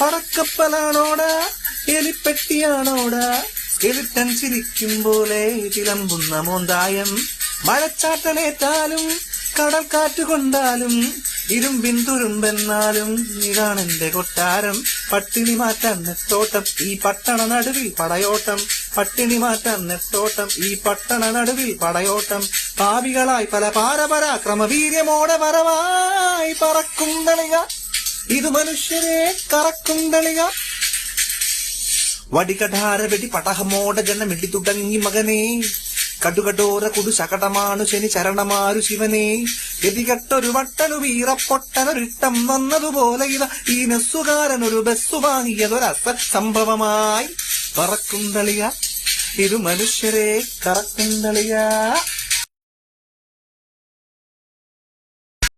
പടക്കപ്പലാണോടാ എലിപ്പെട്ടിയാണോടാ? Skeleton ചിരിക്കും പോലെ തിളമ്പുന്ന മോന്തായം. മഴച്ചാട്ടലേറ്റാലും കടൽ കാറ്റുകൊണ്ടാലും ഇരുമ്പിൻ തുരുമ്പെന്നാലും ഇതാണെന്റെ കൊട്ടാരം. പട്ടിണി മാറ്റാൻ നെത്തോട്ടം ഈ പട്ടണ നടുവിൽ പടയോട്ടം. പട്ടിണി മാറ്റാൻ നെത്തോട്ടം ഈ പട്ടണ നടുവിൽ പടയോട്ടം. പാവികളായി പല പാരപരാക്രമവീര്യമോടെ വരവായി പറക്കും തളിക ഇത് മനുഷ്യരെ കറക്കും തളിക. വടികഠാര വെടി പടഹമോട ജനമിടി തുടങ്ങി മകനെ. കടുകടോര കുടു ശകടമാണു ശനി ചരണമാരു ശിവനെ. ഗതികെട്ടൊരു വട്ടനു വീറപ്പൊട്ടനൊരിട്ടം വന്നതുപോലെ ഇവ ഈ നെസ്സുകാരനൊരു ബസ് വാങ്ങിയതൊരസ സംഭവമായി. പറക്കും തളിയ ഇത് മനുഷ്യരെ കറക്കും തളിയ